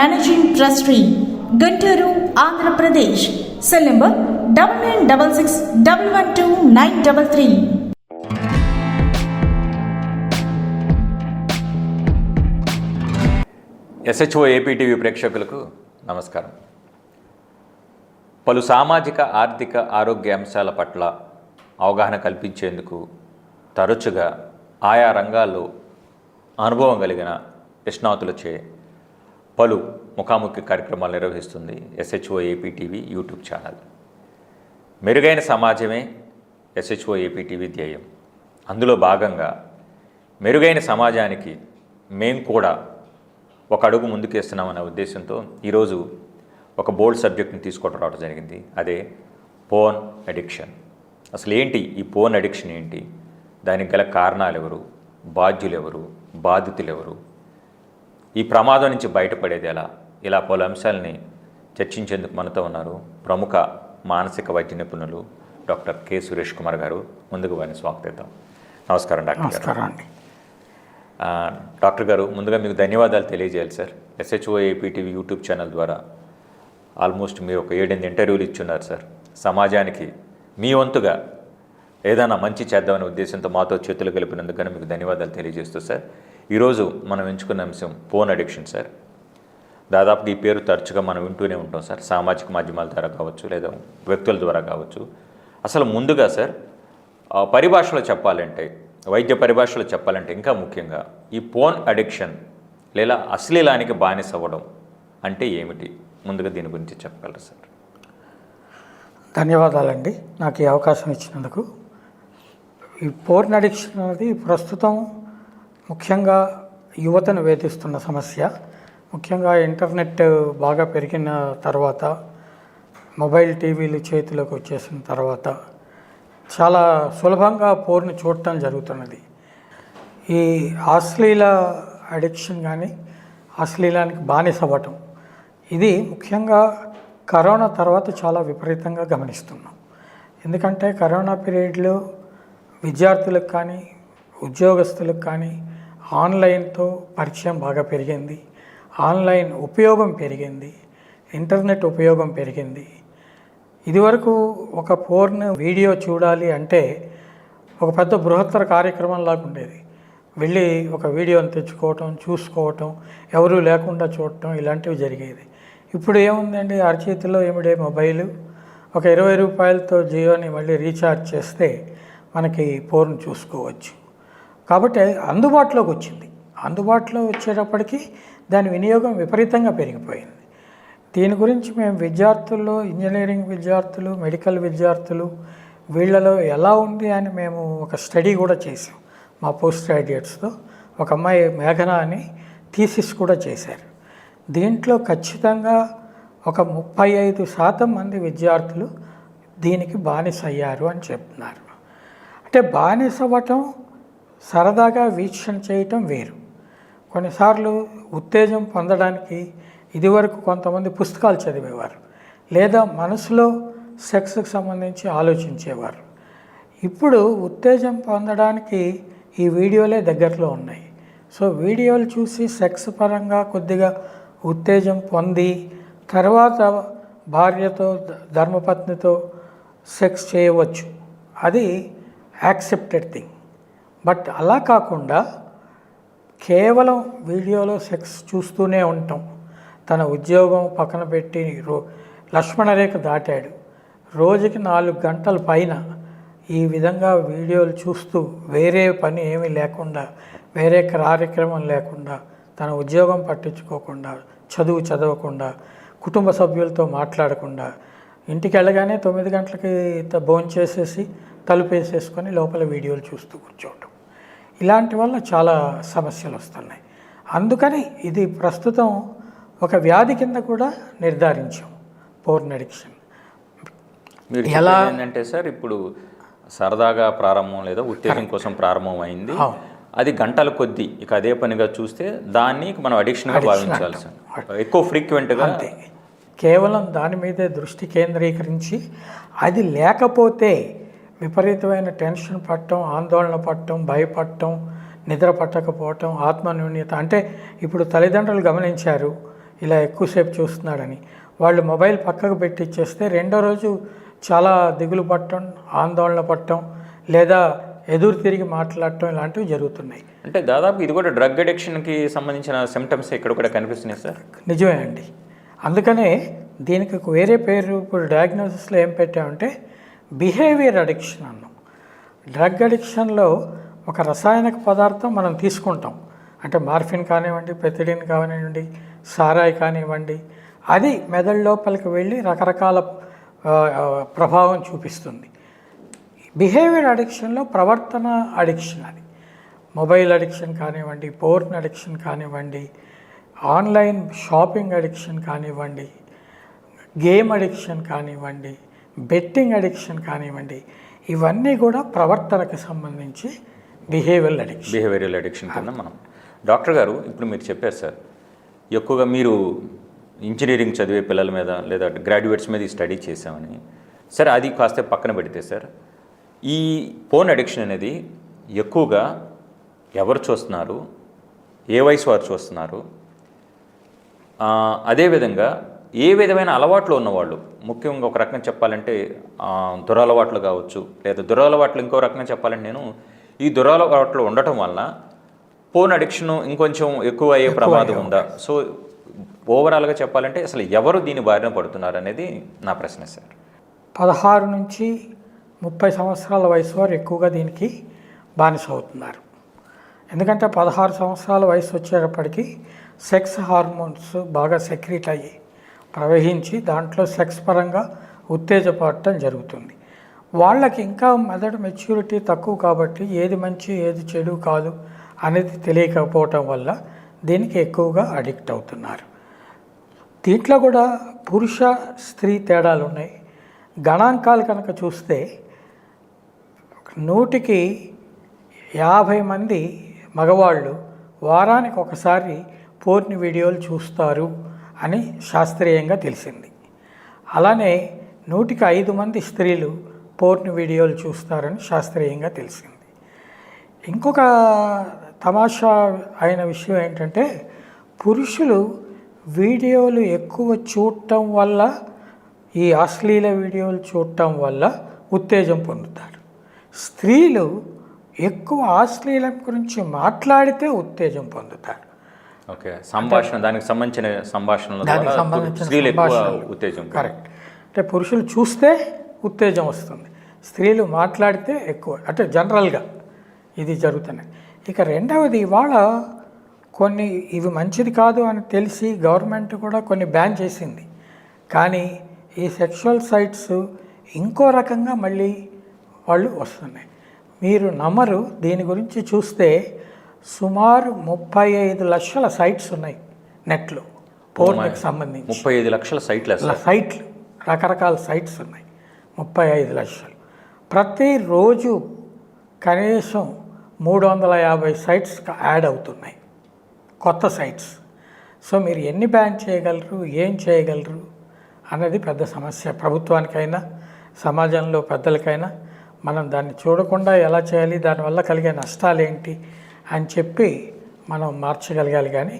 managing trustee Guntur Andhra Pradesh cell number double nine double six double one two nine double three SHO APTV ప్రేక్షకులకు నమస్కారం. పలు సామాజిక ఆర్థిక ఆరోగ్య అంశాల పట్ల అవగాహన కల్పించేందుకు తరచుగా ఆయా రంగాల్లో అనుభవం కలిగిన నిష్ణాతులచే పలు ముఖాముఖి కార్యక్రమాలు నిర్వహిస్తుంది ఎస్హెచ్ఓ ఏపీటీవీ యూట్యూబ్ ఛానల్. మెరుగైన సమాజమే ఎస్హెచ్ఓ ఏపీటీవీ ధ్యేయం. అందులో భాగంగా మెరుగైన సమాజానికి మేం కూడా ఒక అడుగు ముందుకేస్తున్నామనే ఉద్దేశంతో ఈరోజు ఒక బోల్డ్ సబ్జెక్ట్ని తీసుకోవడం రావడం జరిగింది. అదే పోన్ అడిక్షన్. అసలు ఏంటి ఈ పోన్ అడిక్షన్ ఏంటి? దానికి గల కారణాలు ఎవరు బాధ్యులు ఎవరు బాధితులు ఎవరు ఈ ప్రమాదం నుంచి బయటపడేది ఎలా? ఇలా పలు అంశాలని చర్చించేందుకు మనతో ఉన్నారు ప్రముఖ మానసిక వైద్య నిపుణులు డాక్టర్ కె సురేష్ కుమార్ గారు. ముందుకు వారిని స్వాగతిద్దాం. నమస్కారం డాక్టర్ నమస్కారం అండి. డాక్టర్ గారు ముందుగా మీకు ధన్యవాదాలు తెలియజేయాలి sir. SHO APTV YouTube channel ద్వారా ఆల్మోస్ట్ మీరు ఒక ఏడెనిమిది ఇంటర్వ్యూలు ఇచ్చున్నారు సార్. సమాజానికి మీ వంతుగా ఏదైనా మంచి చేద్దామనే ఉద్దేశంతో మాతో చేతులు కలిపినందుకని మీకు ధన్యవాదాలు తెలియజేస్తూ సార్. ఈరోజు మనం ఎంచుకున్న అంశం ఫోన్ అడిక్షన్ సార్ దాదాపుగా ఈ పేరు తరచుగా మనం వింటూనే ఉంటాం సార్ సామాజిక మాధ్యమాల ద్వారా కావచ్చు లేదా వ్యక్తుల ద్వారా కావచ్చు. అసలు ముందుగా సార్ పరిభాషలో చెప్పాలంటే వైద్య పరిభాషలో చెప్పాలంటే ఇంకా ముఖ్యంగా ఈ ఫోన్ అడిక్షన్ లేదా అశ్లీలానికి బానిస అవ్వడం అంటే ఏమిటి? ముందుగా దీని గురించి చెప్పగలరు సార్ ధన్యవాదాలండి. నాకు ఈ అవకాశం ఇచ్చినందుకు. ఈ పోర్న్ అడిక్షన్ అనేది ప్రస్తుతం ముఖ్యంగా యువతను వేధిస్తున్న సమస్య ముఖ్యంగా ఇంటర్నెట్ బాగా పెరిగిన తర్వాత మొబైల్ టీవీలు చేతిలోకి వచ్చేసిన తర్వాత చాలా సులభంగా పోర్ని చూడటం జరుగుతున్నది. ఈ అశ్లీల అడిక్షన్ కానీ అశ్లీలానికి బానిస అవ్వటం ఇది ముఖ్యంగా కరోనా తర్వాత చాలా విపరీతంగా గమనిస్తున్నాం. ఎందుకంటే కరోనా పీరియడ్లో విద్యార్థులకు కానీ ఉద్యోగస్తులకు కానీ ఆన్లైన్తో పరిచయం బాగా పెరిగింది. ఆన్లైన్ ఉపయోగం పెరిగింది. ఇంటర్నెట్ ఉపయోగం పెరిగింది. ఇదివరకు ఒక పోర్న్ వీడియో చూడాలి అంటే ఒక పెద్ద బృహత్తర కార్యక్రమం లాగా ఉండేది. వెళ్ళి ఒక వీడియోని తెచ్చుకోవటం చూసుకోవటం ఎవరూ లేకుండా చూడటం ఇలాంటివి జరిగేది. ఇప్పుడు ఏముందండి? అరచేతిలో ఏమిడే మొబైల్? ఒక ఇరవై రూపాయలతో జియోని మళ్ళీ రీఛార్జ్ చేస్తే మనకి పోర్న్ చూసుకోవచ్చు. కాబట్టి అందుబాటులోకి వచ్చింది. అందుబాటులో వచ్చేటప్పటికి దాని వినియోగం విపరీతంగా పెరిగిపోయింది. దీని గురించి మేము విద్యార్థుల్లో ఇంజనీరింగ్ విద్యార్థులు మెడికల్ విద్యార్థులు వీళ్ళలో ఎలా ఉంది అని మేము ఒక స్టడీ కూడా చేసాం మా పోస్ట్ గ్రాడ్యుయేట్స్తో ఒక అమ్మాయి మేఘన అని థీసిస్ కూడా చేశారు. దీంట్లో ఖచ్చితంగా ఒక ముప్పై ఐదు శాతం మంది విద్యార్థులు దీనికి బానిస అయ్యారు అని చెప్తున్నారు. అంటే బానిస అవ్వటం సరదాగా వీక్షణ చేయటం వేరు. కొన్నిసార్లు ఉత్తేజం పొందడానికి ఇదివరకు కొంతమంది పుస్తకాలు చదివేవారు లేదా మనసులో సెక్స్కి సంబంధించి ఆలోచించేవారు. ఇప్పుడు ఉత్తేజం పొందడానికి ఈ వీడియోలే దగ్గరలో ఉన్నాయి. సో వీడియోలు చూసి సెక్స్ పరంగా కొద్దిగా ఉత్తేజం పొంది తర్వాత భార్యతో ధర్మపత్నితో సెక్స్ చేయవచ్చు. అది యాక్సెప్టెడ్ థింగ్. బట్ అలా కాకుండా కేవలం వీడియోలో సెక్స్ చూస్తూనే ఉంటాం. తన ఉద్యోగం పక్కన పెట్టి రో లక్ష్మణరేఖ దాటాడు. రోజుకి నాలుగు గంటల పైన ఈ విధంగా వీడియోలు చూస్తూ వేరే పని ఏమీ లేకుండా వేరే కార్యక్రమం లేకుండా తన ఉద్యోగం పట్టించుకోకుండా చదువు చదవకుండా కుటుంబ సభ్యులతో మాట్లాడకుండా ఇంటికి వెళ్ళగానే తొమ్మిది గంటలకి భోంచేసేసి తలుపేసేసుకొని లోపల వీడియోలు చూస్తూ కూర్చోవటం. ఇలాంటి వల్ల చాలా సమస్యలు వస్తున్నాయి. అందుకని ఇది ప్రస్తుతం ఒక వ్యాధి కింద కూడా నిర్ధారించాం. పోర్న్ అడిక్షన్ మీరు ఎలా- ఏంటంటే సార్ ఇప్పుడు సరదాగా ప్రారంభం లేదా ఉత్తేజం కోసం ప్రారంభం అయింది అవును. అది గంటల కొద్దీ ఇక అదే పనిగా చూస్తే దాన్ని మనం అడిక్షన్గా భావించాల్సి ఎక్కువ ఫ్రీక్వెంట్గా అంతే. కేవలం దాని మీదే దృష్టి కేంద్రీకరించి అది లేకపోతే విపరీతమైన టెన్షన్ పట్టడం ఆందోళన పట్టడం భయపడటం నిద్ర పట్టకపోవటం ఆత్మన్యూన్యత అంటే ఇప్పుడు తల్లిదండ్రులు గమనించారు ఇలా ఎక్కువసేపు చూస్తున్నాడని వాళ్ళు మొబైల్ పక్కకు పెట్టిచ్చేస్తే రెండో రోజు చాలా దిగులు పట్టడం ఆందోళన పట్టడం లేదా ఎదురు తిరిగి మాట్లాడటం ఇలాంటివి జరుగుతున్నాయి. అంటే దాదాపు ఇది కూడా డ్రగ్ అడిక్షన్కి సంబంధించిన సిమ్టమ్స్ ఇక్కడ కూడా కనిపిస్తున్నాయి సార్? నిజమే అండి అందుకనే దీనికి వేరే పేరు ఇప్పుడు డయాగ్నోసిస్లో ఏం పెట్టామంటే బిహేవియర్ అడిక్షన్ అన్నాం. డ్రగ్ అడిక్షన్లో ఒక రసాయనిక పదార్థం మనం తీసుకుంటాం. అంటే మార్ఫిన్ కానివ్వండి పెథిడిన్ కానివ్వండి సారాయి కానివ్వండి అది మెదడు లోపలికి వెళ్ళి రకరకాల ప్రభావం చూపిస్తుంది. బిహేవియర్ అడిక్షన్లో ప్రవర్తన అడిక్షన్ అది. మొబైల్ అడిక్షన్ కానివ్వండి పోర్న్ అడిక్షన్ కానివ్వండి ఆన్లైన్ షాపింగ్ అడిక్షన్ కానివ్వండి గేమ్ అడిక్షన్ కానివ్వండి బెట్టింగ్ అడిక్షన్ కానివ్వండి ఇవన్నీ కూడా ప్రవర్తనకు సంబంధించి బిహేవియర్ అడిక్షన్. బిహేవియరల్ అడిక్షన్ కింద మనం. డాక్టర్ గారు ఇప్పుడు మీరు చెప్పారు సార్ ఎక్కువగా మీరు ఇంజనీరింగ్ చదివే పిల్లల మీద లేదా గ్రాడ్యుయేట్స్ మీద ఈ స్టడీ చేసామని సార్ అది కాస్త పక్కన పెడితే సార్ ఈ ఫోన్ అడిక్షన్ అనేది ఎక్కువగా ఎవరు చూస్తున్నారు? ఏ వయసు వారు చూస్తున్నారు? అదేవిధంగా ఏ విధమైన అలవాట్లు ఉన్నవాళ్ళు? ముఖ్యంగా ఒక రకంగా చెప్పాలంటే దురలవాట్లు కావచ్చు లేదా దురలవాట్లు ఇంకో రకంగా చెప్పాలంటే నేను ఈ దురలవాట్లు ఉండటం వలన ఫోన్ అడిక్షన్ ఇంకొంచెం ఎక్కువ అయ్యే ప్రమాదం ఉందా? సో ఓవరాల్గా చెప్పాలంటే అసలు ఎవరు దీని బారిన పడుతున్నారు అనేది నా ప్రశ్న సార్. పదహారు నుంచి ముప్పై సంవత్సరాల వయసు వారు ఎక్కువగా దీనికి బానిస అవుతున్నారు. ఎందుకంటే పదహారు సంవత్సరాల వయసు వచ్చేటప్పటికి సెక్స్ హార్మోన్స్ బాగా సెక్రీట్ అయ్యి ప్రవహించి దాంట్లో సెక్స్ పరంగా ఉత్తేజపడటం జరుగుతుంది. వాళ్ళకి ఇంకా మెదడు మెచ్యూరిటీ తక్కువ కాబట్టి ఏది మంచి ఏది చెడు కాదు అనేది తెలియకపోవటం వల్ల దీనికి ఎక్కువగా అడిక్ట్ అవుతున్నారు. దీంట్లో కూడా పురుష స్త్రీ తేడాలు ఉన్నాయి. గణాంకాలు కనుక చూస్తే నూటికి యాభై మంది మగవాళ్ళు వారానికి ఒకసారి పోర్ని వీడియోలు చూస్తారు. అని శాస్త్రీయంగా తెలిసింది. అలానే నూటికి ఐదు మంది స్త్రీలు పోర్న్ వీడియోలు చూస్తారని శాస్త్రీయంగా తెలిసింది. ఇంకొక తమాషా అయిన విషయం ఏంటంటే పురుషులు వీడియోలు ఎక్కువ చూడటం వల్ల ఈ అశ్లీల వీడియోలు చూడటం వల్ల ఉత్తేజం పొందుతారు. స్త్రీలు ఎక్కువ అశ్లీలం గురించి మాట్లాడితే ఉత్తేజం పొందుతారు. ఓకే. సంభాషణ దానికి సంబంధించిన సంభాషణల దానికి సంబంధించిన సంభాషణలు. ఉత్తేజం కరెక్ట్ అంటే పురుషులు చూస్తే ఉత్తేజం వస్తుంది. స్త్రీలు మాట్లాడితే ఎక్కువ. అంటే జనరల్గా ఇది జరుగుతున్నాయి ఇక రెండవది ఇవాళ కొన్ని ఇవి మంచిది కాదు అని తెలిసి గవర్నమెంట్ కూడా కొన్ని బ్యాన్ చేసింది. కానీ ఈ సెక్షువల్ సైట్స్ ఇంకో రకంగా మళ్ళీ వాళ్ళు వస్తున్నాయి. మీరు నమ్మరు దీని గురించి చూస్తే సుమారు ముప్పై ఐదు లక్షల సైట్స్ ఉన్నాయి నెట్లో పోర్న్కి సంబంధించి. ముప్పై ఐదు లక్షల సైట్లు సైట్లు రకరకాల సైట్స్ ఉన్నాయి ముప్పై ఐదు లక్షలు. ప్రతిరోజు కనీసం మూడు వందల యాభై సైట్స్ యాడ్ అవుతున్నాయి కొత్త సైట్స్. సో మీరు ఎన్ని బ్యాన్ చేయగలరు ఏం చేయగలరు అన్నది పెద్ద సమస్య. ప్రభుత్వానికైనా సమాజంలో పెద్దలకైనా మనం దాన్ని చూడకుండా ఎలా చేయాలి దానివల్ల కలిగే నష్టాలు ఏంటి అని చెప్పి మనం మార్చగలగాలి కానీ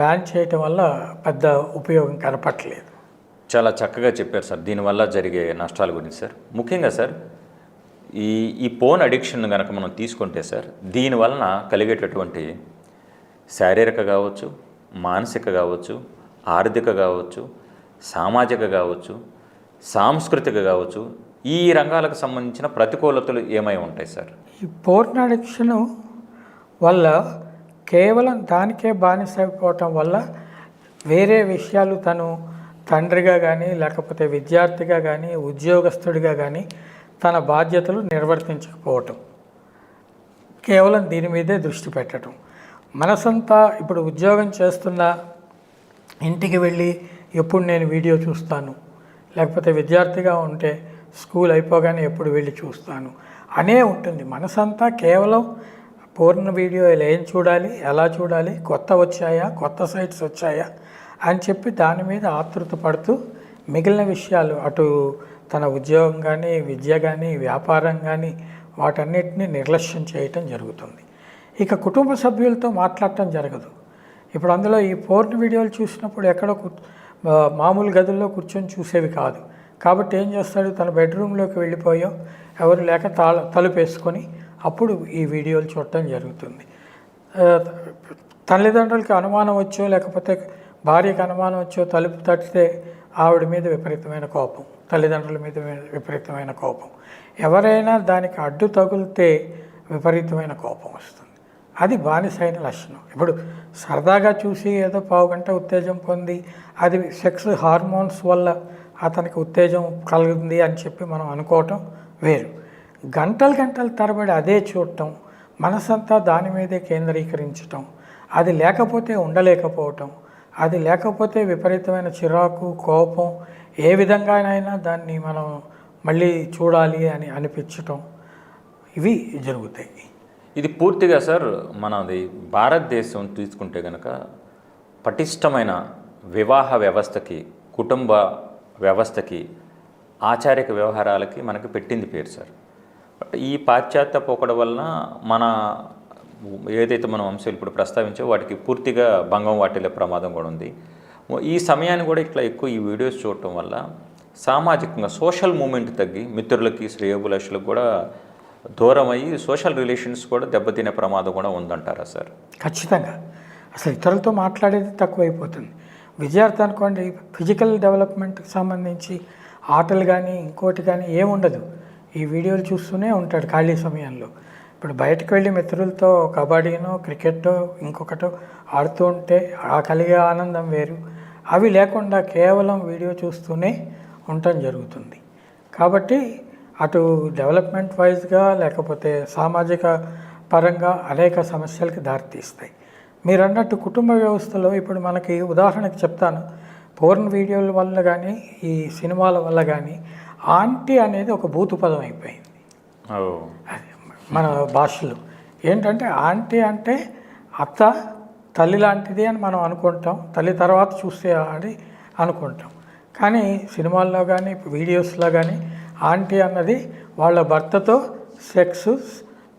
బ్యాన్ చేయటం వల్ల పెద్ద ఉపయోగం కనపట్లేదు చాలా చక్కగా చెప్పారు సార్. దీనివల్ల జరిగే నష్టాల గురించి సార్. ముఖ్యంగా సార్ ఈ ఈ ఫోన్ అడిక్షన్ కనుక మనం తీసుకుంటే సార్ దీని వలన కలిగేటటువంటి శారీరక కావచ్చు మానసిక కావచ్చు ఆర్థిక కావచ్చు సామాజిక కావచ్చు సాంస్కృతిక కావచ్చు ఈ రంగాలకు సంబంధించిన ప్రతికూలతలు ఏమై ఉంటాయి సార్? ఈ పోర్న్ అడిక్షన్ వల్ల కేవలం దానికే బానిసైపోవటం వల్ల వేరే విషయాలు తను తండ్రిగా కానీ లేకపోతే విద్యార్థిగా కానీ ఉద్యోగస్తుడిగా కానీ తన బాధ్యతలు నిర్వర్తించకపోవటం. కేవలం దీని మీదే దృష్టి పెట్టడం మనసంతా ఇప్పుడు ఉద్యోగం చేస్తున్నా ఇంటికి వెళ్ళి ఎప్పుడు నేను వీడియో చూస్తాను లేకపోతే విద్యార్థిగా ఉంటే స్కూల్ అయిపోగానే ఎప్పుడు వెళ్ళి చూస్తాను అనే ఉంటుంది. మనసంతా కేవలం పూర్ణ వీడియోలు ఏం చూడాలి? ఎలా చూడాలి? కొత్త వచ్చాయా? కొత్త సైట్స్ వచ్చాయా? అని చెప్పి దాని మీద ఆతృత పడుతూ మిగిలిన విషయాలు అటు తన ఉద్యోగం కానీ విద్య కానీ వ్యాపారం కానీ వాటన్నిటిని నిర్లక్ష్యం చేయటం జరుగుతుంది. ఇక కుటుంబ సభ్యులతో మాట్లాడటం జరగదు. ఇప్పుడు అందులో ఈ పోర్న్ వీడియోలు చూసినప్పుడు ఎక్కడో మామూలు గదుల్లో కూర్చొని చూసేవి కాదు. కాబట్టి ఏం చేస్తాడు? తన బెడ్రూమ్లోకి వెళ్ళిపోయో ఎవరు లేక తాళ తలుపు వేసుకొని అప్పుడు ఈ వీడియోలు చూడటం జరుగుతుంది. తల్లిదండ్రులకి అనుమానం వచ్చో లేకపోతే భార్యకి అనుమానం వచ్చో తలుపు తట్టితే ఆవిడ మీద విపరీతమైన కోపం తల్లిదండ్రుల మీద విపరీతమైన కోపం. ఎవరైనా దానికి అడ్డు తగిలితే విపరీతమైన కోపం వస్తుంది. అది బానిసైన లక్షణం. ఇప్పుడు సరదాగా చూసి ఏదో పావు గంట ఉత్తేజం పొంది అది సెక్స్ హార్మోన్స్ వల్ల అతనికి ఉత్తేజం కలుగుతుంది అని చెప్పి మనం అనుకోవటం వేరు. గంటలు గంటల తరబడి అదే చూడటం మనసంతా దాని మీదే కేంద్రీకరించటం అది లేకపోతే ఉండలేకపోవటం అది లేకపోతే విపరీతమైన చిరాకు కోపం ఏ విధంగానైనా దాన్ని మనం మళ్ళీ చూడాలి అని అనిపించటం ఇవి జరుగుతాయి. ఇది పూర్తిగా సార్ మనది భారతదేశం తీసుకుంటే కనుక పటిష్టమైన వివాహ వ్యవస్థకి కుటుంబ వ్యవస్థకి ఆచారిక వ్యవహారాలకి మనకు పెట్టింది పేరు సార్. ఈ పాశ్చాత్య పోకడ వలన మన ఏదైతే మనం అంశాలు ఇప్పుడు ప్రస్తావించో వాటికి పూర్తిగా భంగం వాటిల్లే ప్రమాదం కూడా ఉంది. ఈ సమయాన్ని కూడా ఇట్లా ఎక్కువ ఈ వీడియోస్ చూడటం వల్ల సామాజికంగా సోషల్ మూమెంట్ తగ్గి మిత్రులకి శ్రేయోభిలాషులకు కూడా దూరం అయ్యి సోషల్ రిలేషన్స్ కూడా దెబ్బతినే ప్రమాదం కూడా ఉందంటారా సార్? ఖచ్చితంగా. అసలు ఇతరులతో మాట్లాడేది తక్కువైపోతుంది. విద్యార్థి అనుకోండి ఫిజికల్ డెవలప్మెంట్కి సంబంధించి ఆటలు కానీ ఇంకోటి కానీ ఏముండదు. ఈ వీడియోలు చూస్తూనే ఉంటాడు ఖాళీ సమయంలో. ఇప్పుడు బయటకు వెళ్ళి మిత్రులతో కబడ్డీనో క్రికెట్టో ఇంకొకటో ఆడుతూ ఉంటే ఆ కలిగే ఆనందం వేరు. అవి లేకుండా కేవలం వీడియో చూస్తూనే ఉండటం జరుగుతుంది. కాబట్టి అటు డెవలప్మెంట్ వైజ్గా లేకపోతే సామాజిక పరంగా అనేక సమస్యలకి దారితీస్తాయి. మీరు అన్నట్టు కుటుంబ వ్యవస్థలో ఇప్పుడు మనకి ఉదాహరణకు చెప్తాను. పోర్న్ వీడియోల వల్ల కానీ ఈ సినిమాల వల్ల కానీ ఆంటీ అనేది ఒక భూతు పదం అయిపోయింది. మన భాషలో. ఏంటంటే ఆంటీ అంటే అత్త తల్లి లాంటిది అని మనం అనుకుంటాం. తల్లి తర్వాత చూస్తే అని అనుకుంటాం. కానీ సినిమాల్లో కానీ వీడియోస్లో కానీ ఆంటీ అన్నది వాళ్ళ భర్తతో సెక్స్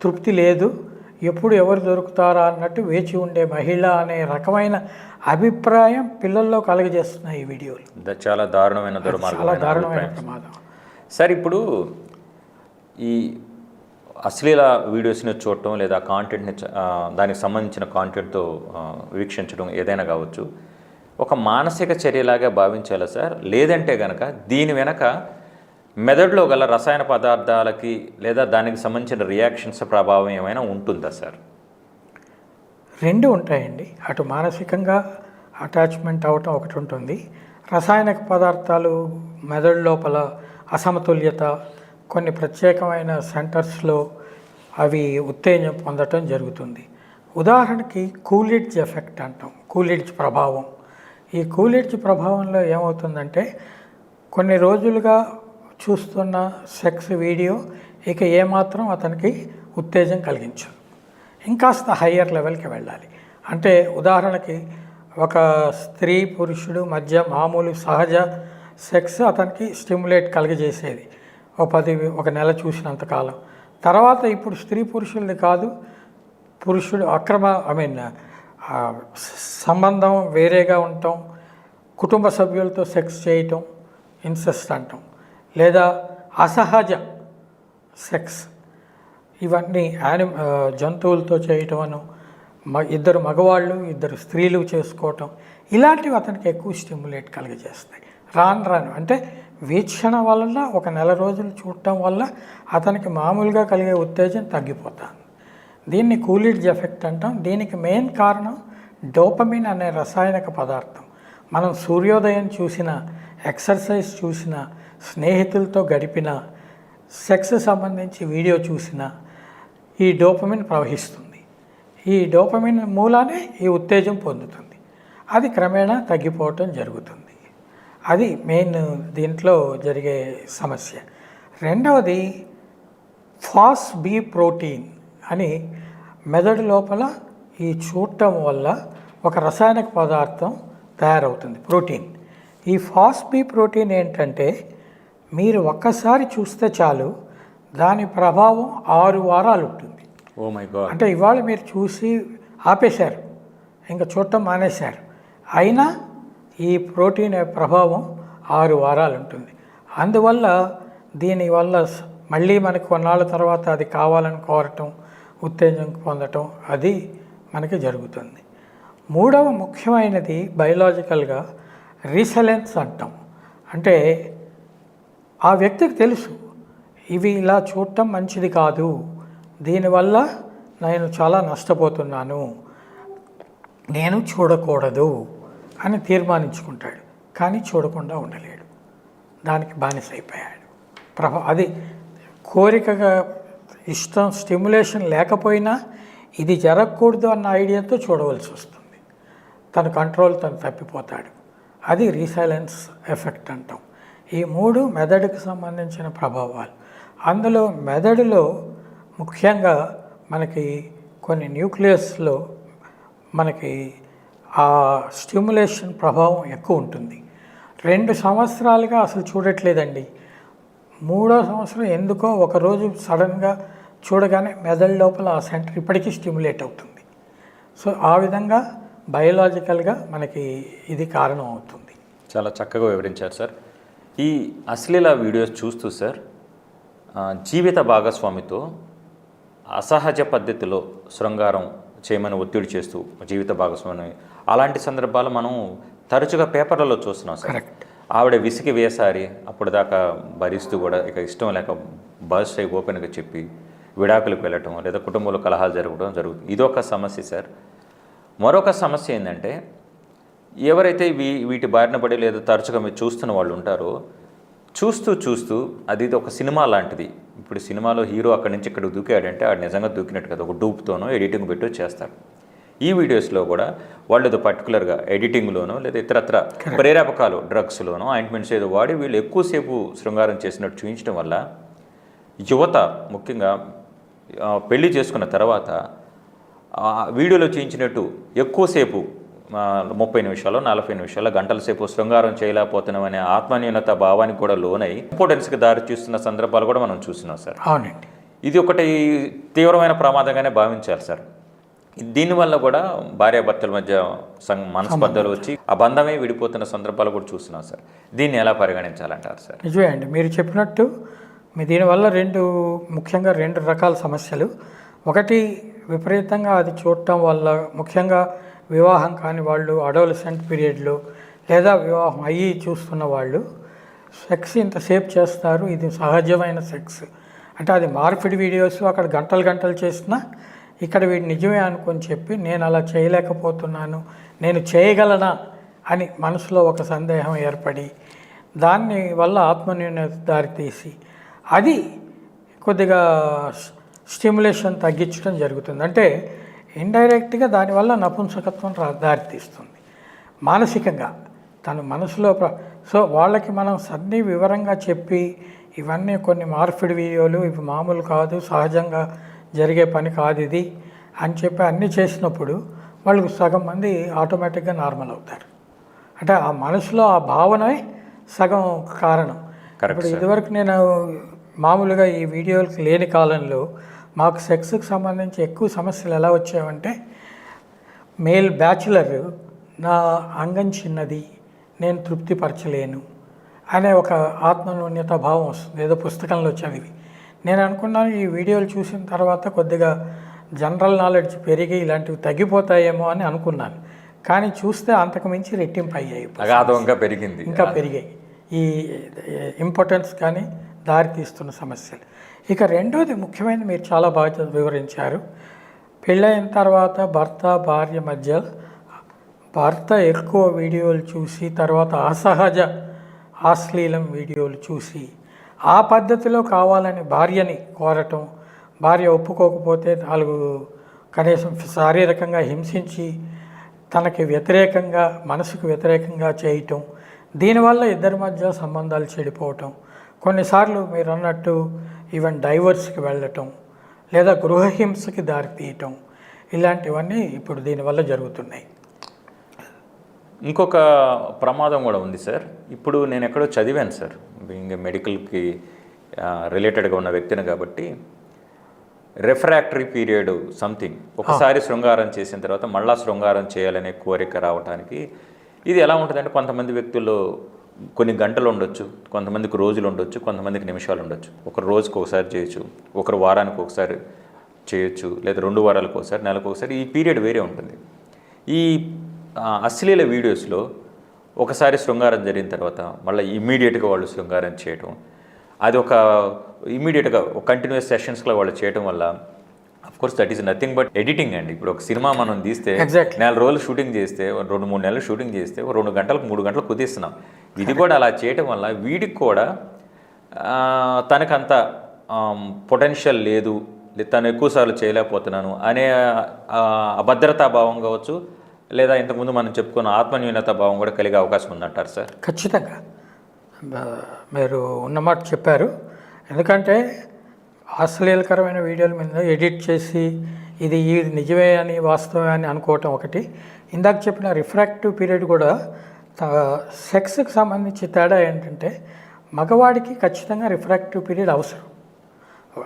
తృప్తి లేదు ఎప్పుడు ఎవరు దొరుకుతారా అన్నట్టు వేచి ఉండే మహిళ అనే రకమైన అభిప్రాయం పిల్లల్లో కలుగజేస్తున్నాయి ఈ వీడియోలు. చాలా దారుణమైన చాలా దారుణమైన. ప్రమాదం. సార్ ఇప్పుడు ఈ అశ్లీల వీడియోస్ని చూడటం లేదా కాంటెంట్ని దానికి సంబంధించిన కాంటెంట్తో వీక్షించడం ఏదైనా కావచ్చు ఒక మానసిక చర్యలాగా భావించాలా సార్? లేదంటే గనక దీని వెనక మెదడులో గల రసాయన పదార్థాలకి లేదా దానికి సంబంధించిన రియాక్షన్స్ ప్రభావం ఏమైనా ఉంటుందా సార్? రెండు ఉంటాయండి. అటు మానసికంగా అటాచ్మెంట్ అవటం ఒకటి ఉంటుంది. రసాయనిక పదార్థాలు మెదడు లోపల అసమతుల్యత కొన్ని ప్రత్యేకమైన సెంటర్స్లో అవి ఉత్తేజం పొందటం జరుగుతుంది. ఉదాహరణకి కూలిడ్జ్ ఎఫెక్ట్ అంటాం కూలిడ్జ్ ప్రభావం. ఈ కూలిడ్జ్ ప్రభావంలో ఏమవుతుందంటే కొన్ని రోజులుగా చూస్తున్న సెక్స్ వీడియో ఇక ఏమాత్రం అతనికి ఉత్తేజం కలిగించదు. ఇంకాస్త హయ్యర్ లెవెల్కి వెళ్ళాలి. అంటే ఉదాహరణకి ఒక స్త్రీ పురుషుడు మధ్య మామూలు సహజ సెక్స్ అతనికి స్టిమ్యులేట్ కలిగజేసేది. ఒక పది ఒక నెల చూసినంతకాలం తర్వాత ఇప్పుడు స్త్రీ పురుషుల్ని కాదు పురుషుడు అక్రమ ఐ మీన్ సంబంధం వేరేగా ఉండటం కుటుంబ సభ్యులతో సెక్స్ చేయటం ఇన్సెస్ట్ అంటాం. లేదా అసహజ సెక్స్. ఇవన్నీ యాని జంతువులతో చేయటం అను మ ఇద్దరు మగవాళ్ళు ఇద్దరు స్త్రీలు చేసుకోవటం ఇలాంటివి అతనికి ఎక్కువ స్టిమ్యులేట్ కలిగజేస్తాయి. రాను రాను. అంటే వీక్షణ వల్ల ఒక నెల రోజులు చూడటం వల్ల అతనికి మామూలుగా కలిగే ఉత్తేజం తగ్గిపోతుంది దీన్ని కూలిడ్జ్ ఎఫెక్ట్ అంటాం. దీనికి మెయిన్ కారణం డోపమిన్ అనే రసాయనిక పదార్థం. మనం సూర్యోదయం చూసిన ఎక్సర్సైజ్ చూసిన స్నేహితులతో గడిపిన సెక్స్ సంబంధించి వీడియో చూసిన ఈ డోపమిన్ ప్రవహిస్తుంది. ఈ డోపమిన్ మూలానే ఈ ఉత్తేజం పొందుతుంది. అది క్రమేణా తగ్గిపోవటం జరుగుతుంది. అది మెయిన్ దీంట్లో జరిగే సమస్య. రెండవది ఫాస్ బి ప్రోటీన్ అని మెదడు లోపల ఈ చూడటం వల్ల ఒక రసాయనిక పదార్థం తయారవుతుంది ప్రోటీన్. ఈ ఫాస్ బి ప్రోటీన్ ఏంటంటే మీరు ఒక్కసారి చూస్తే చాలు దాని ప్రభావం ఆరు వారాలు ఉంటుంది. ఓ మై గాడ్ అంటే ఇవాళ మీరు చూసి ఆపేశారు ఇంకా చూడటం మానేశారు. అయినా ఈ ప్రోటీన్ ప్రభావం ఆరు వారాలు ఉంటుంది. అందువల్ల దీనివల్ల మళ్ళీ మనకు కొన్నాళ్ళ తర్వాత అది కావాలని కోరటం ఉత్తేజం పొందటం అది మనకి జరుగుతుంది. మూడవ ముఖ్యమైనది బయలాజికల్గా రీసెలెన్స్ అంటాం. అంటే ఆ వ్యక్తికి తెలుసు ఇవి ఇలా చూడటం మంచిది కాదు. దీనివల్ల నేను చాలా నష్టపోతున్నాను. నేను చూడకూడదు. అని తీర్మానించుకుంటాడు. కానీ చూడకుండా ఉండలేడు. దానికి బానిస అయిపోయాడు. ప్రభా అది కోరికగా ఇష్టం స్టిమ్యులేషన్ లేకపోయినా ఇది జరగకూడదు అన్న ఐడియాతో చూడవలసి వస్తుంది. తన కంట్రోల్ తను తప్పిపోతాడు. అది రీసైలెన్స్ ఎఫెక్ట్ అంటాం. ఈ మూడు మెదడుకు సంబంధించిన ప్రభావాలు. అందులో మెదడులో ముఖ్యంగా మనకి కొన్ని న్యూక్లియస్లో మనకి ఆ స్టిమ్యులేషన్ ప్రభావం ఎక్కువ ఉంటుంది. రెండు సంవత్సరాలుగా అసలు చూడట్లేదండి. మూడో సంవత్సరం ఎందుకో ఒకరోజు సడన్గా చూడగానే మెదడు లోపల ఆ సెంటర్ ఇప్పటికీ స్టిమ్యులేట్ అవుతుంది. సో ఆ విధంగా బయోలాజికల్గా మనకి ఇది కారణం అవుతుంది. చాలా చక్కగా వివరించారు సార్. ఈ అశ్లీల వీడియోస్ చూస్తూ సార్ జీవిత భాగస్వామితో అసహజ పద్ధతిలో శృంగారం చేయమని ఒత్తిడి చేస్తూ జీవిత భాగస్వామి అలాంటి సందర్భాలు మనం తరచుగా పేపర్లలో చూస్తున్నాం సార్. ఆవిడ విసిగి వేసారి అప్పుడు దాకా భరిస్తూ కూడా ఇక ఇష్టం లేక బస్ ఓపెన్గా చెప్పి విడాకులకు వెళ్ళటం లేదా కుటుంబంలో కలహాలు జరగడం జరుగుతుంది. ఇదొక సమస్య సార్. మరొక సమస్య ఏంటంటే ఎవరైతే వీ వీటి బారిన పడి లేదా తరచుగా మీరు చూస్తున్న వాళ్ళు ఉంటారో చూస్తూ చూస్తూ అది ఇది ఒక సినిమా లాంటిది. ఇప్పుడు సినిమాలో హీరో అక్కడి నుంచి ఇక్కడ దూకాడంటే ఆడు నిజంగా దూకినట్టు కదా ఒక డూప్తోనో ఎడిటింగ్ పెట్టో చేస్తాడు ఈ వీడియోస్లో కూడా వాళ్ళు ఏదో పర్టికులర్గా ఎడిటింగ్లోనో లేదా ఇతరత్ర ప్రేరేపకాలు డ్రగ్స్లోనో ఆయింట్మెంట్స్ ఏదో వాడి వీళ్ళు ఎక్కువసేపు శృంగారం చేసినట్టు చూపించడం వల్ల యువత ముఖ్యంగా పెళ్ళి చేసుకున్న తర్వాత వీడియోలో చూపించినట్టు ఎక్కువసేపు ముప్పై నిమిషాలు నలభై నిమిషాలు గంటల సేపు శృంగారం చేయలేకపోతున్నాం అనే ఆత్మన్యూనత భావానికి కూడా లోనై ఇంపార్టెన్స్కి దారి చూస్తున్న సందర్భాలు కూడా మనం చూస్తున్నాం సార్. అవునండి. ఇది ఒకటి తీవ్రమైన ప్రమాదంగానే భావించాలి సార్. దీనివల్ల కూడా భార్యాభర్తల మధ్య సం మనస్పర్ధలు వచ్చి ఆ బంధమే విడిపోతున్న సందర్భాలు కూడా చూస్తున్నాం సార్. దీన్ని ఎలా పరిగణించాలంటారు సార్? నిజమే అండి మీరు చెప్పినట్టు మీ దీనివల్ల రెండు ముఖ్యంగా రెండు రకాల సమస్యలు. ఒకటి విపరీతంగా అది చూడటం వల్ల ముఖ్యంగా వివాహం కాని వాళ్ళు అడోలసెంట్ పీరియడ్లో లేదా వివాహం అయ్యి చూస్తున్న వాళ్ళు సెక్స్ ఇంతసేపు చేస్తారు ఇది సహజమైన సెక్స్. అంటే అది మార్పిడి వీడియోస్ అక్కడ గంటలు గంటలు చేసినా ఇక్కడ వీడు నిజమే అనుకొని చెప్పి నేను అలా చేయలేకపోతున్నాను నేను చేయగలనా? అని మనసులో ఒక సందేహం ఏర్పడి దాన్ని వల్ల ఆత్మనిర్ణయత దారితీసి అది కొద్దిగా స్టిమ్యులేషన్ తగ్గించడం జరుగుతుంది. అంటే ఇండైరెక్ట్గా దానివల్ల నపుంసకత్వం రా- దారితీస్తుంది. మానసికంగా తన మనసులో ప్ర- సో వాళ్ళకి మనం సన్ని వివరంగా చెప్పి ఇవన్నీ కొన్ని మార్పిడి వీడియోలు ఇవి మామూలు కాదు సహజంగా జరిగే పని కాదు ఇది అని చెప్పి అన్నీ చేసినప్పుడు వాళ్ళకు సగం మంది ఆటోమేటిక్గా నార్మల్ అవుతారు. అంటే ఆ మనసులో ఆ భావనే సగం కారణం. ఇప్పుడు ఇదివరకు నేను మామూలుగా ఈ వీడియోలకు లేని కాలంలో మాకు సెక్స్కి సంబంధించి ఎక్కువ సమస్యలు ఎలా వచ్చాయంటే మేల్ బ్యాచులర్ నా అంగం చిన్నది నేను తృప్తిపరచలేను అనే ఒక ఆత్మన్యూన్యత భావం వస్తుంది. ఏదో పుస్తకంలో చదివి. నేను అనుకున్నాను ఈ వీడియోలు చూసిన తర్వాత కొద్దిగా జనరల్ నాలెడ్జ్ పెరిగి ఇలాంటివి తగ్గిపోతాయేమో అని అనుకున్నాను. కానీ చూస్తే అంతకు మించి రెట్టింపు అయ్యాయి అగాధంగా పెరిగింది. ఇంకా పెరిగాయి. ఈ ఇంపార్టెన్స్ కానీ దారి తీస్తున్న సమస్యలు. ఇక రెండోది ముఖ్యమైనది మీరు చాలా బాగా వివరించారు. పెళ్ళైన తర్వాత భర్త భార్య మధ్య భర్త ఎక్కువ వీడియోలు చూసి తర్వాత అసహజ అశ్లీలం వీడియోలు చూసి ఆ పద్ధతిలో కావాలని భార్యని కోరటం భార్య ఒప్పుకోకపోతే నాలుగు కనీసం శారీరకంగా హింసించి తనకి వ్యతిరేకంగా మనసుకు వ్యతిరేకంగా చేయటం దీనివల్ల ఇద్దరి మధ్య సంబంధాలు చెడిపోవటం కొన్నిసార్లు మీరు అన్నట్టు ఈవెన్ డైవర్స్కి వెళ్ళటం లేదా గృహహింసకి దారితీయటం ఇలాంటివన్నీ ఇప్పుడు దీనివల్ల జరుగుతున్నాయి. ఇంకొక ప్రమాదం కూడా ఉంది సార్. ఇప్పుడు నేను ఎక్కడో చదివాను సార్. బీయింగ్ మెడికల్కి రిలేటెడ్గా ఉన్న వ్యక్తిని కాబట్టి రెఫ్రాక్టరీ పీరియడ్ సంథింగ్. ఒకసారి శృంగారం చేసిన తర్వాత మళ్ళా శృంగారం చేయాలనే కోరిక రావడానికి ఇది ఎలా ఉంటుందంటే కొంతమంది వ్యక్తుల్లో కొన్ని గంటలు ఉండొచ్చు కొంతమందికి రోజులు ఉండొచ్చు కొంతమందికి నిమిషాలు ఉండొచ్చు. ఒకరు రోజుకి ఒకసారి చేయొచ్చు ఒకరు వారానికి ఒకసారి చేయొచ్చు లేదా రెండు వారాలకు ఒకసారి నెలకు ఒకసారి. ఈ పీరియడ్ వేరే ఉంటుంది. ఈ అశ్లీల వీడియోస్లో ఒకసారి శృంగారం జరిగిన తర్వాత మళ్ళీ ఇమ్మీడియట్గా వాళ్ళు శృంగారం చేయటం. అది ఒక ఇమ్మీడియట్గా ఒక కంటిన్యూస్ సెషన్స్లో వాళ్ళు చేయటం వల్ల of course that is nothing but editing అండి. ఇప్పుడు ఒక సినిమా మనం తీస్తే. నెల రోజులు షూటింగ్ చేస్తే రెండు మూడు నెలలు షూటింగ్ చేస్తే రెండు గంటలకు మూడు గంటలు కుదిస్తున్నాం. ఇది కూడా అలా చేయటం వల్ల వీడికి కూడా తనకంత పొటెన్షియల్ లేదు తను ఎక్కువసార్లు చేయలేకపోతున్నాను అనే అభద్రతా భావం కావచ్చు లేదా ఇంతకుముందు మనం చెప్పుకున్న ఆత్మన్యూనత భావం కూడా కలిగే అవకాశం ఉందంటారు సార్? ఖచ్చితంగా. మీరు ఉన్నమాట చెప్పారు. ఎందుకంటే ఆశ్లీలకరమైన వీడియోల మీద ఎడిట్ చేసి ఇది ఈ నిజమే అని వాస్తవమే అని అనుకోవటం ఒకటి. ఇందాక చెప్పిన రిఫ్రాక్టివ్ పీరియడ్ కూడా త- సెక్స్కి సంబంధించి తేడా ఏంటంటే మగవాడికి ఖచ్చితంగా రిఫ్రాక్టివ్ పీరియడ్ అవసరం.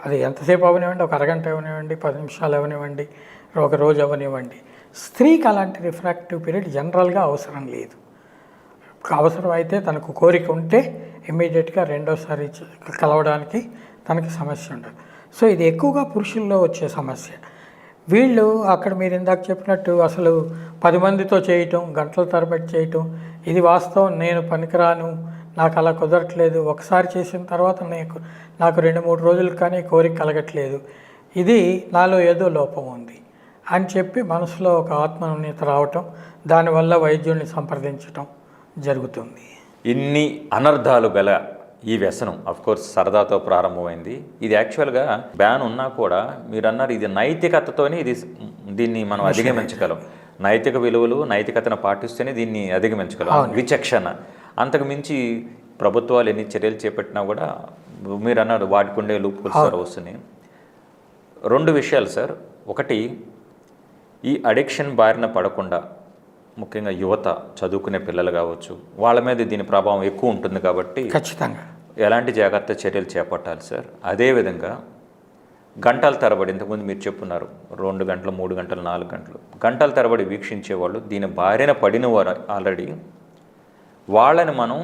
అది ఎంతసేపు అవనివ్వండి? ఒక అరగంట అవనివ్వండి? పది నిమిషాలు అవనివ్వండి? ఒక రోజు అవనివ్వండి? స్త్రీకి అలాంటి రిఫ్రాక్టివ్ పీరియడ్ జనరల్గా అవసరం లేదు. అవసరం అయితే తనకు కోరిక ఉంటే ఇమ్మీడియట్గా రెండోసారి కలవడానికి తనకి సమస్య ఉండదు. సో ఇది ఎక్కువగా పురుషుల్లో వచ్చే సమస్య. వీళ్ళు అక్కడ మీరు ఇందాక చెప్పినట్టు అసలు పది మందితో చేయటం గంటల తరబడి చేయటం ఇది వాస్తవం నేను పనికిరాను నాకు అలా కుదరట్లేదు ఒకసారి చేసిన తర్వాత నేను నాకు రెండు మూడు రోజులు కానీ కోరిక కలగట్లేదు. ఇది నాలో ఏదో లోపం ఉంది. అని చెప్పి మనసులో ఒక ఆత్మన్యూనత రావటం దానివల్ల వైద్యుల్ని సంప్రదించటం జరుగుతుంది. ఇన్ని అనర్థాలు గల ఈ వ్యసనం కోర్స్ సరదాతో ప్రారంభమైంది. ఇది యాక్చువల్గా బ్యాన్ ఉన్నా కూడా మీరు అన్నారు ఇది నైతికతతోనే ఇది దీన్ని మనం అధిగమించగలం. నైతిక విలువలు నైతికతను పాటిస్తేనే దీన్ని అధిగమించగలం. విచక్షణ. అంతకు మించి ప్రభుత్వాలు ఎన్ని చర్యలు చేపట్టినా కూడా మీరు అన్నారు వాటికి ఉండే లూప్ వస్తున్నాయి. రెండు విషయాలు సార్ ఒకటి ఈ అడిక్షన్ బారిన పడకుండా ముఖ్యంగా యువత చదువుకునే పిల్లలు కావచ్చు వాళ్ళ మీద దీని ప్రభావం ఎక్కువ ఉంటుంది కాబట్టి ఖచ్చితంగా. ఎలాంటి జాగ్రత్త చర్యలు చేపట్టాలి సార్? అదేవిధంగా గంటల తరబడి ఇంతకుముందు మీరు చెప్పున్నారు రెండు గంటలు మూడు గంటలు నాలుగు గంటలు. గంటల తరబడి వీక్షించేవాళ్ళు దీని బారిన పడిన వారు ఆల్రెడీ వాళ్ళని మనం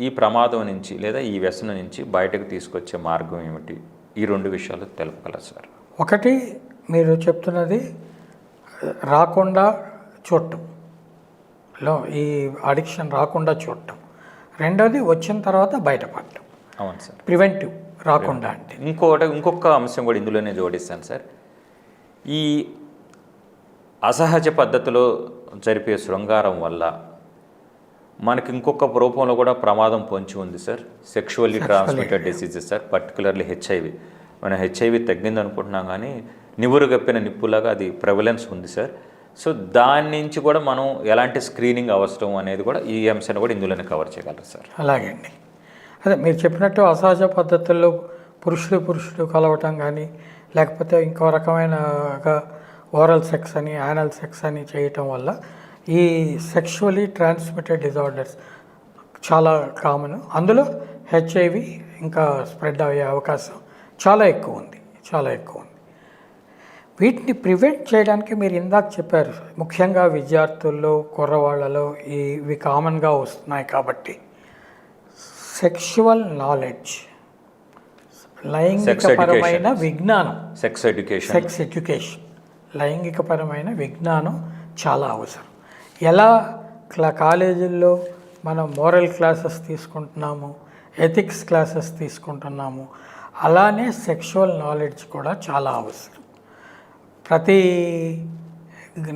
ఈ ప్రమాదం నుంచి లేదా ఈ వ్యసనం నుంచి బయటకు తీసుకొచ్చే మార్గం ఏమిటి? ఈ రెండు విషయాలు తెలుపగలరు సార్. ఒకటి మీరు చెప్తున్నది రాకుండా చూడటం. లో ఈ అడిక్షన్ రాకుండా చూడటం. రెండోది వచ్చిన తర్వాత బయటపడటం. అవును సార్. ప్రివెంటివ్ రాకుండా అంటే. ఇంకోటి ఇంకొక అంశం కూడా ఇందులోనే జోడిస్తాను సార్. ఈ అసహజ పద్ధతిలో జరిపే శృంగారం వల్ల మనకి ఇంకొక రూపంలో కూడా ప్రమాదం పొంచి ఉంది sir. Sexually transmitted diseases sir. Particularly HIV మనం హెచ్ఐవి తగ్గింది అనుకుంటున్నాం కానీ నివురు గప్పిన నిప్పులాగా అది ప్రెవలెన్స్ ఉంది సార్ సో దాని నుంచి కూడా మనం ఎలాంటి స్క్రీనింగ్ అవసరం అనేది కూడా ఈ అంశాన్ని కూడా ఇందులోనే కవర్ చేయగలరు సార్ అలాగే అండి. అదే మీరు చెప్పినట్టు అసహజ పద్ధతుల్లో పురుషుడు పురుషులు కలవటం కానీ లేకపోతే ఇంకో రకమైన ఓరల్ సెక్స్ అని యానల్ సెక్స్ అని చేయటం వల్ల ఈ సెక్షువలీ ట్రాన్స్మిటెడ్ డిజార్డర్స్ చాలా కామన్ అందులో హెచ్ఐవి ఇంకా స్ప్రెడ్ అయ్యే అవకాశం చాలా ఎక్కువ ఉంది చాలా ఎక్కువ ఉంది. వీటిని ప్రివెంట్ చేయడానికి మీరు ఇందాక చెప్పారు. ముఖ్యంగా విద్యార్థుల్లో కుర్రవాళ్ళలో ఈ ఇవి కామన్గా వస్తున్నాయి కాబట్టి. సెక్షువల్ నాలెడ్జ్ లైంగికపరమైన విజ్ఞానం. సెక్స్ ఎడ్యుకేషన్ సెక్స్ ఎడ్యుకేషన్ లైంగికపరమైన విజ్ఞానం చాలా అవసరం. ఎలా క్లా కాలేజీల్లో మనం మోరల్ క్లాసెస్ తీసుకుంటున్నాము ఎథిక్స్ క్లాసెస్ తీసుకుంటున్నాము అలానే సెక్షువల్ నాలెడ్జ్ కూడా చాలా అవసరం. ప్రతి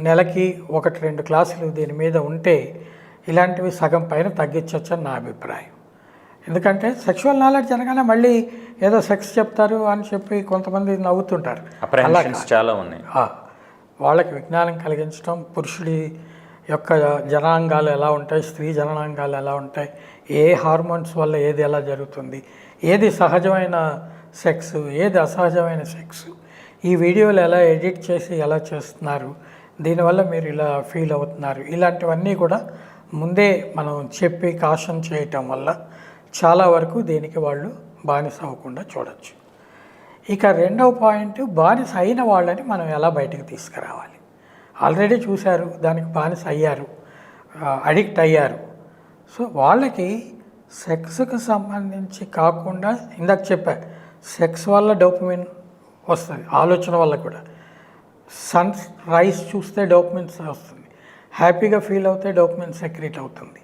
నెలకి ఒకటి రెండు క్లాసులు దీని మీద ఉంటే ఇలాంటివి సగం పైన తగ్గించవచ్చు అని నా అభిప్రాయం. ఎందుకంటే సెక్షువల్ నాలెడ్జ్ అనగానే మళ్ళీ ఏదో సెక్స్ చెప్తారు అని చెప్పి కొంతమంది నవ్వుతుంటారు. చాలా ఉన్నాయి. వాళ్ళకి విజ్ఞానం కలిగించడం పురుషుడి యొక్క జనాంగాలు ఎలా ఉంటాయి స్త్రీ జననాంగాలు ఎలా ఉంటాయి ఏ హార్మోన్స్ వల్ల ఏది ఎలా జరుగుతుంది ఏది సహజమైన సెక్స్ ఏది అసహజమైన సెక్స్ ఈ వీడియోలు ఎలా ఎడిట్ చేసి ఎలా చేస్తున్నారు? దీనివల్ల మీరు ఇలా ఫీల్ అవుతున్నారు. ఇలాంటివన్నీ కూడా ముందే మనం చెప్పి కాషన్ చేయటం వల్ల చాలా వరకు దీనికి వాళ్ళు బానిస అవ్వకుండా చూడొచ్చు. ఇక రెండవ పాయింట్ బానిస అయిన వాళ్ళని మనం ఎలా బయటకు తీసుకురావాలి? ఆల్రెడీ చూశారు దానికి బానిస అయ్యారు అడిక్ట్ అయ్యారు. సో వాళ్ళకి సెక్స్కి సంబంధించి కాకుండా ఇందాక చెప్పా సెక్స్ వల్ల డోపమిన్ వస్తుంది ఆలోచన వల్ల కూడా. సన్ రైస్ చూస్తే డోపమిన్ వస్తుంది. హ్యాపీగా ఫీల్ అవుతే డోపమిన్ సెక్రెట్ అవుతుంది.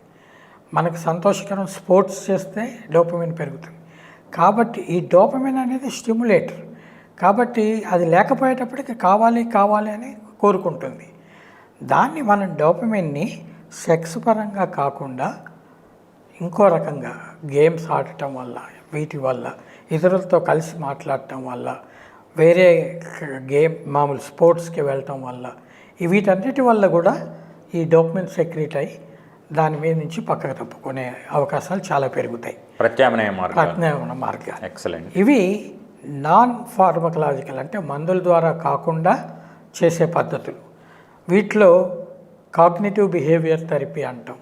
మనకు సంతోషకరం స్పోర్ట్స్ చేస్తే డోపమిన్ పెరుగుతుంది. కాబట్టి ఈ డోపమిన్ అనేది స్టిమ్యులేటర్ కాబట్టి అది లేకపోయేటప్పటికి కావాలి కావాలి అని కోరుకుంటుంది. దాన్ని మనం డోపమిన్ని సెక్స్ పరంగా కాకుండా ఇంకో రకంగా గేమ్స్ ఆడటం వల్ల వీటి వల్ల ఇతరులతో కలిసి మాట్లాడటం వల్ల వేరే గేమ్ మామూలు స్పోర్ట్స్కి వెళ్ళటం వల్ల వీటన్నిటి వల్ల కూడా ఈ డోపమిన్ సెక్రెట్ అయి దాని మీద నుంచి పక్కకు తప్పుకునే అవకాశాలు చాలా పెరుగుతాయి. ప్రత్యామ్నాయ ప్రజ్ఞాన మార్గాలు. ఎక్సలెంట్ ఇవి నాన్ ఫార్మకలాజికల్ అంటే మందుల ద్వారా కాకుండా చేసే పద్ధతులు. వీటిలో కాగ్నిటివ్ బిహేవియర్ థెరపీ అంటాం.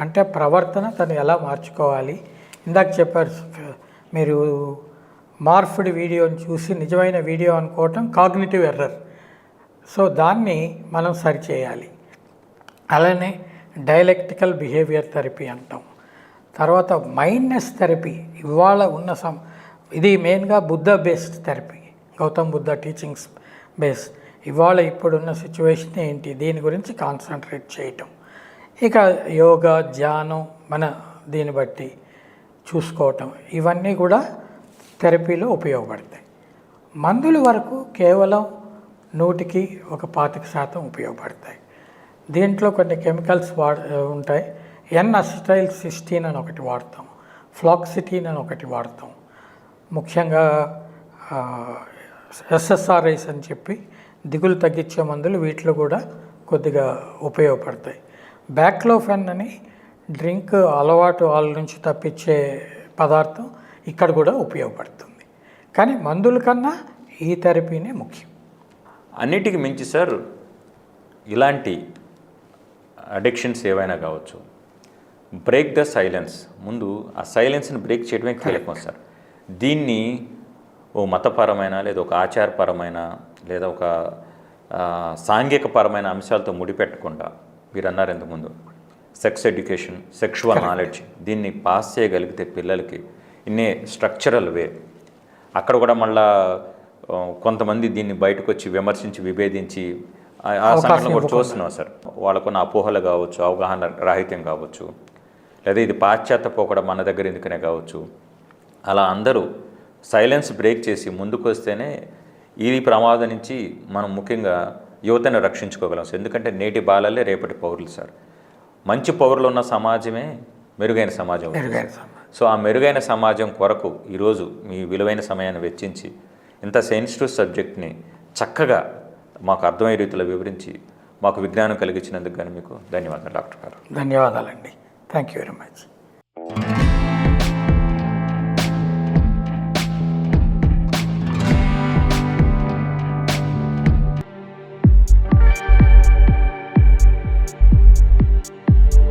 అంటే ప్రవర్తన తను ఎలా మార్చుకోవాలి? ఇందాక చెప్పారు మీరు మార్ఫ్డ్ వీడియోని చూసి నిజమైన వీడియో అనుకోవటం కాగ్నిటివ్ ఎర్రర్. సో దాన్ని మనం సరిచేయాలి. అలానే డైలెక్టికల్ బిహేవియర్ థెరపీ అంటాం. తర్వాత మైండ్నెస్ థెరపీ ఇవాళ ఉన్న సం ఇది మెయిన్గా Buddha based therapy Gautam Buddha teachings base. ఇవాళ ఇప్పుడున్న సిచ్యువేషన్ ఏంటి దీని గురించి కాన్సన్ట్రేట్ చేయటం. ఇక యోగా ధ్యానం మన దీన్ని బట్టి చూసుకోవటం. ఇవన్నీ కూడా థెరపీలో ఉపయోగపడతాయి. మందుల వరకు కేవలం నూటికి ఒక పాతిక శాతం ఉపయోగపడతాయి. దీంట్లో కొన్ని కెమికల్స్ వాడ ఉంటాయి. ఎన్ అసిటైల్ సిస్టీన్ అని ఒకటి వాడతాం. ఫ్లాక్సిటీన్ అని ఒకటి వాడతాం. ముఖ్యంగా ఎస్ఎస్ఆర్ఐస్ అని చెప్పి దిగులు తగ్గించే మందులు వీటిలో కూడా కొద్దిగా ఉపయోగపడతాయి. బ్యాక్లోఫెన్ అని డ్రింక్ అలవాటు వాళ్ళ నుంచి తప్పించే పదార్థం. ఇక్కడ కూడా ఉపయోగపడుతుంది. కానీ మందుల కన్నా ఈ థెరపీనే ముఖ్యం. అన్నిటికీ మించి సార్ ఇలాంటి అడిక్షన్స్ ఏవైనా కావచ్చు. Break the silence. ముందు ఆ సైలెన్స్ని బ్రేక్ చేయడమే కీలకం సార్. దీన్ని ఓ మతపరమైన లేదా ఒక ఆచారపరమైన లేదా ఒక సాంఘికపరమైన అంశాలతో ముడిపెట్టకుండా మీరు అన్నారు ఇంతకుముందు సెక్స్ ఎడ్యుకేషన్ సెక్షువల్ నాలెడ్జ్ దీన్ని పాస్ చేయగలిగితే పిల్లలకి ఇన్నే స్ట్రక్చరల్ వే అక్కడ కూడా మళ్ళా కొంతమంది దీన్ని బయటకు వచ్చి విమర్శించి విభేదించి ఆ- సంఘటన కూడా చూస్తున్నాం సార్. వాళ్ళకున్న అపోహలు కావచ్చు అవగాహన రాహిత్యం కావచ్చు లేదా ఇది పాశ్చాత్య పోకడ మన దగ్గర ఎందుకనే కావచ్చు. అలా అందరూ సైలెన్స్ బ్రేక్ చేసి ముందుకు వస్తేనే ఈ ప్రమాదం నుంచి మనం ముఖ్యంగా యువతను రక్షించుకోగలం సార్. ఎందుకంటే నేటి బాలలే రేపటి పౌరులు సార్. మంచి పౌరులు ఉన్న సమాజమే మెరుగైన సమాజం అవుతుంది. మెరుగైన సమాజం. సో ఆ మెరుగైన సమాజం కొరకు ఈరోజు మీ విలువైన సమయాన్ని వెచ్చించి ఇంత సెన్సిటివ్ సబ్జెక్ట్ని చక్కగా మాకు అర్థమయ్యే రీతిలో వివరించి మాకు విజ్ఞానం కలిగించినందుకు కానీ మీకు ధన్యవాదాలు డాక్టర్ గారు. ధన్యవాదాలండి. Thank you very much